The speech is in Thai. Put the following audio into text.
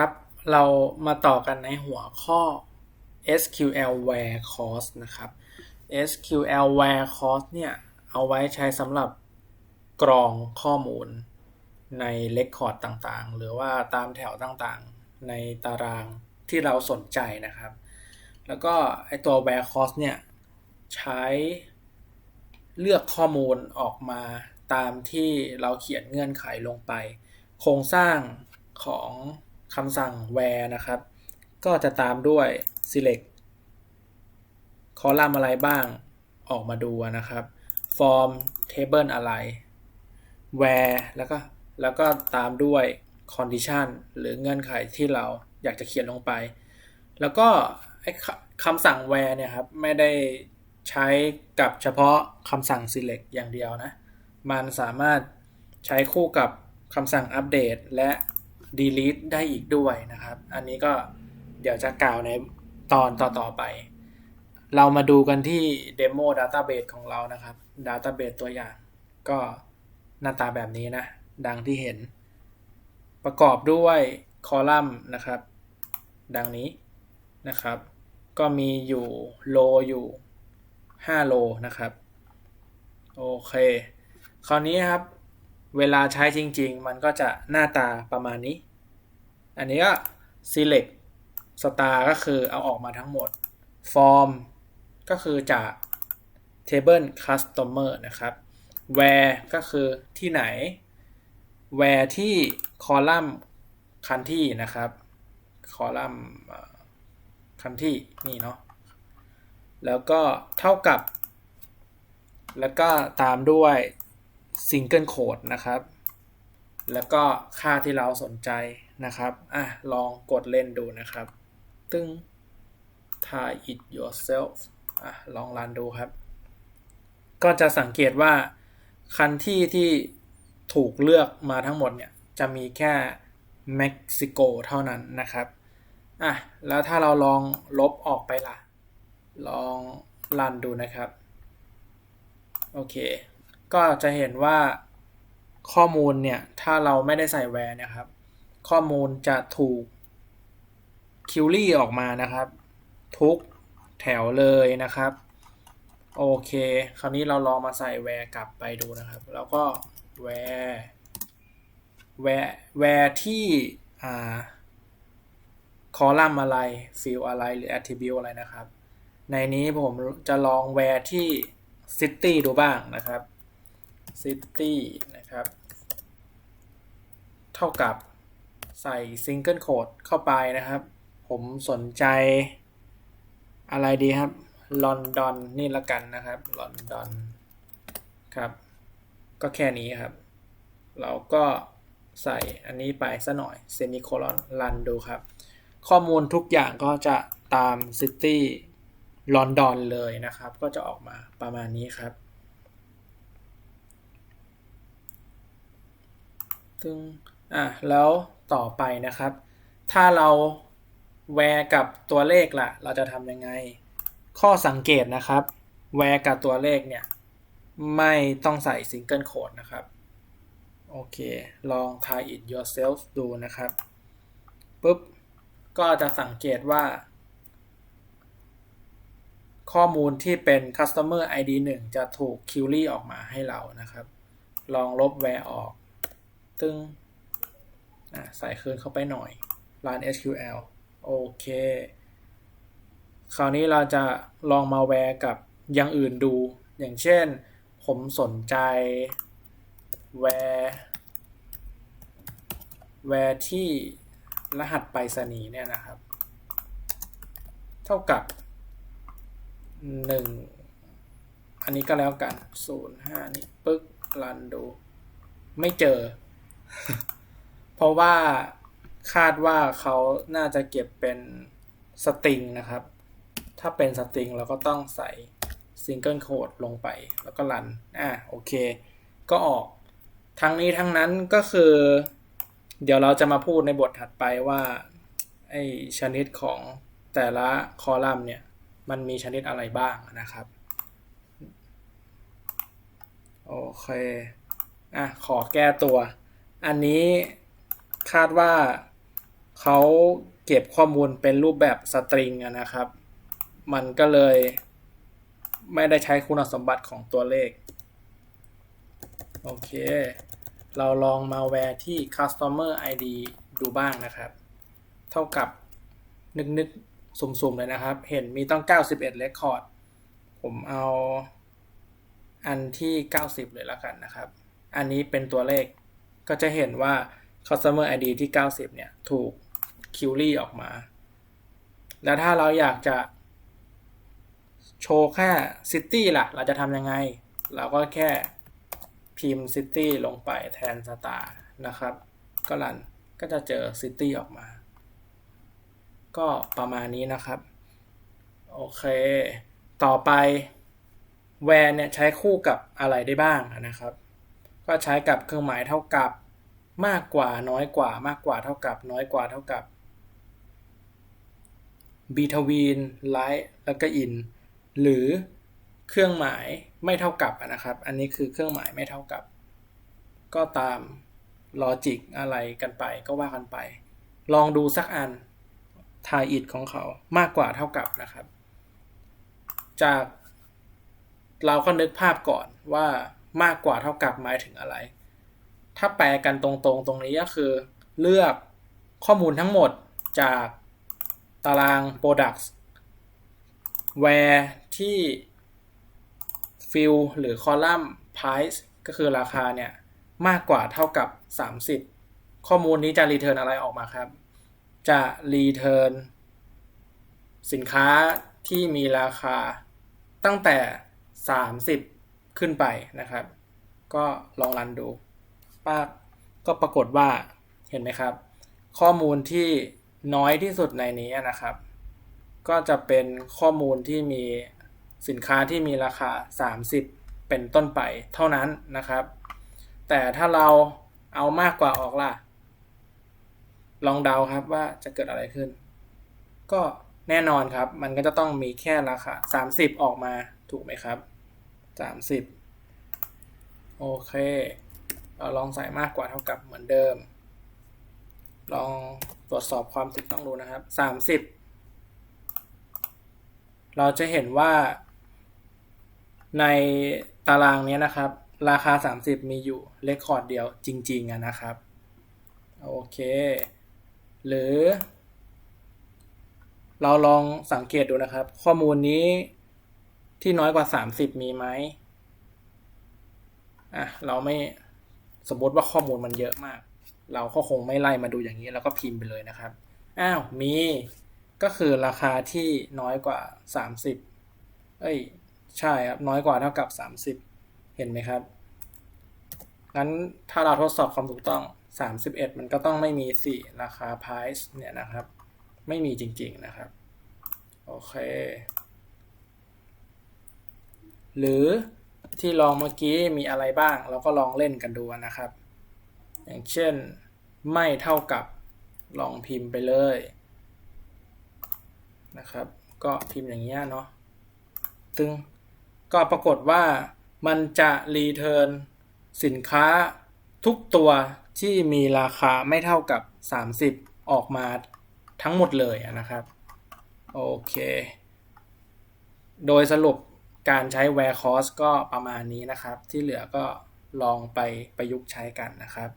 ครับ เรามาต่อกันในหัวข้อ SQL Where Cost นะครับ SQL Where Cost เนี่ย เอาไว้ใช้สำหรับกรองข้อมูลใน Record ต่างๆ หรือว่าตามแถวต่างๆ ในตารางที่เราสนใจนะครับ แล้วก็ไอตัว Where Cost เนี่ย ใช้เลือกข้อมูลออกมาตามที่เราเขียนเงื่อนไขลงไป โครงสร้างของ คำสั่ง where นะครับ ก็จะตามด้วย select คอลัมน์อะไรบ้างออกมาดูนะครับ form table อะไร where แล้วก็แล้วก็ตามด้วย condition หรือเงื่อนไขที่เราอยากจะเขียนลงไป แล้วก็คำสั่ง where เนี่ยครับ ไม่ได้ใช้กับเฉพาะคำสั่ง select อย่างเดียวนะ มันสามารถใช้คู่กับคำสั่งอัปเดตและ delete ได้อีกด้วยนะครับ อันนี้ก็เดี๋ยวจะกล่าวในตอนต่อๆไป เรามาดูกันที่ demo database ของเรานะครับ database ตัวอย่าง ก็หน้าตาแบบนี้นะ ดังที่เห็น ประกอบด้วยคอลัมน์นะครับ ดังนี้นะครับ ก็มีอยู่โลอยู่5โลนะครับ โอเค คราวนี้ครับ เวลาใช้จริง ๆ มันก็จะหน้าตาประมาณนี้ อันนี้ก็ select star ก็คือเอาออกมาทั้งหมด form ก็คือจาก table customer นะครับ where ก็คือที่ไหน where ที่คอลัมน์คันที่นะครับคอลัมน์คันที่นี่เนาะ แล้วก็เท่ากับ แล้วก็ตามด้วย single code นะครับ แล้วก็ค่าที่เราสนใจนะครับ อะ ลองกดเล่นดูนะครับ ตึ้ง try it yourself อะ ลองรันดูครับ ก็จะสังเกตว่าคันที่ที่ถูกเลือกมาทั้งหมดเนี่ย จะมีแค่เม็กซิโกเท่านั้นนะครับ อะ แล้วถ้าเราลองลบออกไปล่ะ ลองรันดูนะครับ โอเค ก็จะเห็นว่าข้อมูลเนี่ย ถ้าเราไม่ได้ใส่แวร์นะครับ ข้อมูลจะถูกคิวรี่ออกมานะครับ ทุกแถวเลยนะครับ โอเค คราวนี้เราลองมาใส่แวร์กลับไปดูนะครับ แล้วก็แวร์แวร์แวร์ที่อ่าคอลัมน์อะไรฟิลอะไรหรือ attribute อะไรนะครับ ในนี้ผมจะลองแวร์ที่ city ดูบ้างนะครับ city นะครับ เท่ากับใส่ single code เข้าไปนะครับ ผมสนใจอะไรดีครับลอนดอนนี่ละกันนะครับลอนดอนครับ ก็แค่นี้ครับ เราก็ใส่อันนี้ไปซะหน่อยเซมิโคลอนรันดูครับ ข้อมูลทุกอย่างก็จะตาม City ลอนดอนเลยนะครับ ก็จะออกมาประมาณนี้ครับ ตึงอะแล้วต่อไปนะครับ ถ้าเราแวร์กับตัวเลขล่ะเราจะทำยังไง ข้อสังเกตนะครับ แวร์กับตัวเลขเนี่ย ไม่ต้องใส่ Single Code นะครับ โอเค ลอง try it yourself ดูนะครับปุ๊บ ก็จะสังเกตว่า ข้อมูลที่เป็น customer ID 1 จะถูก query ออกมาให้เรานะครับ ลองลบ where ออก ตึงใส่คืนเข้าไปหน่อย run SQL โอเค คราวนี้เราจะลองมาแวร์กับอย่างอื่นดู อย่างเช่น ผมสนใจ where where ที่รหัสไปรษณีย์เนี่ยนะครับ เท่ากับ 1 อันนี้ก็แล้วกัน 05 นี่ปึ๊กรันดู ไม่เจอ เพราะว่าคาดว่าเขาน่าจะเก็บเป็นสตริงนะครับ ถ้าเป็นสตริงเราก็ต้องใส่ซิงเกิลโคดลงไปแล้วก็รัน อะโอเค ก็ออก ทั้งนี้ทั้งนั้นก็คือ เดี๋ยวเราจะมาพูดในบทถัดไปว่า ไอชนิดของแต่ละคอลัมน์เนี่ย มันมีชนิดอะไรบ้างนะครับ โอเค อะ ขอแก้ตัว อันนี้คาดว่าเขาเก็บข้อมูลเป็นรูปแบบสตริงนะครับ มันก็เลยไม่ได้ใช้คุณสมบัติของตัวเลข โอเค เราลองมาแวร์ที่ customer ID ดูบ้างนะครับ เท่ากับนึกนึกๆสุ่มๆ เลยนะครับ เห็นมีต้อง 91 record ผมเอาอันที่ 90 เลยแล้วกันนะครับ อันนี้เป็นตัวเลข ก็จะเห็นว่า customer ID ที่ 90 เนี่ย ถูกคิวรี่ออกมา แล้วถ้าเราอยากจะ โชว์แค่ city ล่ะ เราจะทำยังไง เราก็แค่พิมพ์ city ลงไปแทน star นะครับ ก็รันก็จะเจอ city ออกมา ก็ประมาณนี้นะครับ โอเค ต่อไป where เนี่ย ใช้คู่กับอะไรได้บ้างนะครับ ก็ใช้กับเครื่องหมายเท่ากับ มากกว่าน้อยกว่ามากกว่าเท่ากับ น้อยกว่าเท่ากับ between like แล้วก็ in หรือเครื่องหมายไม่เท่ากับนะครับ อันนี้คือเครื่องหมายไม่เท่ากับ ก็ตามลอจิกอะไรกันไปก็ว่ากันไป ลองดูสักอันทายอิดของเขามากกว่าเท่ากับนะครับ จากเราก็นึกภาพก่อนว่า มากกว่าเท่ากับหมายถึงอะไร ถ้าแปลกันตรงๆ ตรงนี้ก็คือ เลือกข้อมูลทั้งหมดจากตาราง products where ที่ field หรือ column price ก็คือราคาเนี่ย มากกว่าเท่ากับ 30 ข้อมูลนี้จะ return อะไรออกมาครับ จะ return สินค้าที่มีราคาตั้งแต่ 30 ขึ้นไปนะครับ ก็ลองรันดูป้าก็ปรากฏว่าเห็นไหมครับ ข้อมูลที่น้อยที่สุดในนี้นะครับ ก็จะเป็นข้อมูลที่มีสินค้าที่มีราคา 30 เป็นต้นไปเท่านั้นนะครับ แต่ถ้าเราเอามากกว่าออกล่ะ ลองเดาครับว่าจะเกิดอะไรขึ้น ก็แน่นอนครับ มันก็จะต้องมีแค่ราคา 30 ออกมาถูกไหมครับ 30 โอเค เราลองใส่มากกว่าเท่ากับเหมือนเดิม ลองตรวจสอบความถูกต้องดูนะครับ 30 เราจะเห็นว่า ในตารางนี้นะครับ ราคา 30 มีอยู่เลคคอร์ดเดียวจริงๆนะครับ โอเค หรือ เราลองสังเกตดูนะครับ ข้อมูลนี้ ที่น้อยกว่า30มีไหมอะเราไม่สมมติว่าข้อมูลมันเยอะมาก เราก็คงไม่ไล่มาดูอย่างนี้แล้วก็พิมพ์ไปเลยนะครับ อ้าวมีก็คือราคาที่น้อยกว่า 30 เอ้ย ใช่ครับ น้อยกว่าเท่ากับ 30 เห็นไหมครับ งั้นถ้าเราทดสอบความถูกต้อง 31 มันก็ต้องไม่มี 4 ราคา price เนี่ยนะครับ ไม่มีจริงๆนะครับ โอเค หรือที่ลองเมื่อกี้มีอะไรบ้าง เราก็ลองเล่นกันดูนะครับ อย่างเช่นไม่เท่ากับลองพิมพ์ไปเลยนะครับ ก็พิมพ์อย่างเงี้ยเนาะซึ่งก็ปรากฏว่ามันจะรีเทิร์นสินค้าทุกตัวที่มีราคาไม่เท่ากับ 30 ออกมาทั้งหมดเลยนะครับ โอเค โดยสรุป การใช้ where cost ก็ประมาณนี้นะครับ ที่เหลือก็ลองไปประยุกต์ใช้กันนะครับ